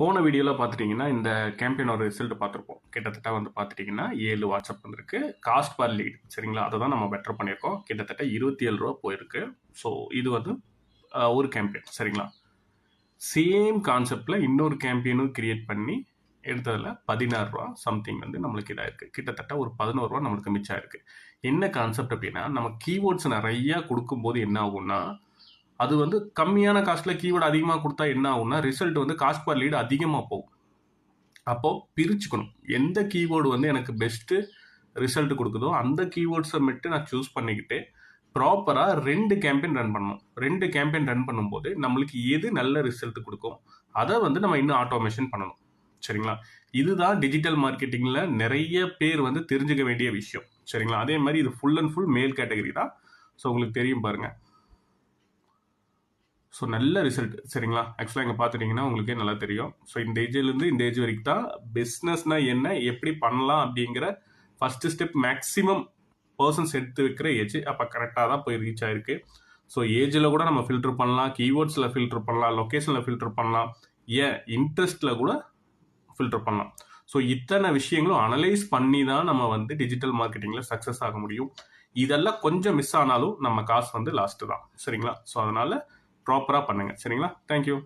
போன வீடியோவில் பார்த்துட்டிங்கன்னா இந்த கேம்பெயினோட ரிசல்ட் பார்த்துருப்போம் கிட்டத்தட்ட வந்து பார்த்துட்டிங்கன்னா ஏழு வாட்ஸ்அப் வந்திருக்கு. காஸ்ட் பர் லீட் சரிங்களா? அதை தான் நம்ம பெட்டர் பண்ணியிருக்கோம். கிட்டத்தட்ட இருபத்தி ஏழு ரூபா போயிருக்கு. ஸோ இது வந்து ஒரு கேம்பெயின் சரிங்களா? சேம் கான்செப்டில் இன்னொரு கேம்பெயினும் கிரியேட் பண்ணி எடுத்ததில் பதினாறு ரூபா சம்திங் வந்து நம்மளுக்கு இதாக இருக்குது கிட்டத்தட்ட ஒரு பதினோரு ரூபா நம்மளுக்கு மிச்சம் இருக்குது என்ன கான்செப்ட் அப்படின்னா நம்ம கீவேர்ட்ஸ் நிறையா கொடுக்கும்போது என்ன ஆகும்னா அது வந்து கம்மியான காஸ்ட்டில் கீவேர்டு அதிகமாக கொடுத்தா என்ன ஆகும்னா ரிசல்ட் வந்து காஸ்ட் பர் லீடு அதிகமாக போகும். அப்போது பிரிச்சுக்கணும். எந்த கீவேர்டு வந்து எனக்கு பெஸ்ட்டு ரிசல்ட் கொடுக்குதோ அந்த கீவேர்ட்ஸை மட்டும் நான் சூஸ் பண்ணிக்கிட்டு ப்ராப்பராக ரெண்டு கேம்பெயின் ரன் பண்ணணும். ரெண்டு கேம்பெயின் ரன் பண்ணும்போது நம்மளுக்கு எது நல்ல ரிசல்ட் கொடுக்கும் அதை வந்து நம்ம இன்னும் ஆட்டோமேஷன் பண்ணணும். சரிங்களா? இதுதான் டிஜிட்டல் மார்க்கெட்டிங்கில் நிறைய பேர் வந்து தெரிஞ்சுக்க வேண்டிய விஷயம். சரிங்களா? அதே மாதிரி இது full and full male category தான். ஸோ உங்களுக்கு தெரியும் பாருங்கள் ஸோ நல்ல ரிசல்ட் சரிங்களா? ஆக்சுவலாக இங்கே பார்த்துட்டிங்கன்னா உங்களுக்கே நல்லா தெரியும். ஸோ இந்த ஏஜ்லேருந்து இந்த ஏஜ் வரைக்கும் தான் பிஸ்னஸ்னால் என்ன எப்படி பண்ணலாம் அப்படிங்கிற ஃபஸ்ட்டு ஸ்டெப் மேக்ஸிமம் பர்சன்ஸ் எடுத்து வைக்கிற ஏஜ் அப்போ கரெக்டாக தான் போய் ரீச் ஆயிருக்கு. ஸோ ஏஜில் கூட நம்ம ஃபில்டர் பண்ணலாம். கீவேர்ட்ஸில் ஃபில்டர் பண்ணலாம். லொக்கேஷனில் ஃபில்டர் பண்ணலாம். ஏன்? இன்ட்ரெஸ்ட்டில் கூட ஃபில்டர் பண்ணலாம். ஸோ இத்தனை விஷயங்களும் அனலைஸ் பண்ணி தான் நம்ம வந்து டிஜிட்டல் மார்க்கெட்டிங்கில் சக்ஸஸ் ஆக முடியும். இதெல்லாம் கொஞ்சம் மிஸ் ஆனாலும் நம்ம காசு வந்து லாஸ்ட்டு தான். சரிங்களா? ஸோ அதனால் ப்ராப்பராக பண்ணுங்கள் சரிங்களா? தேங்க்யூ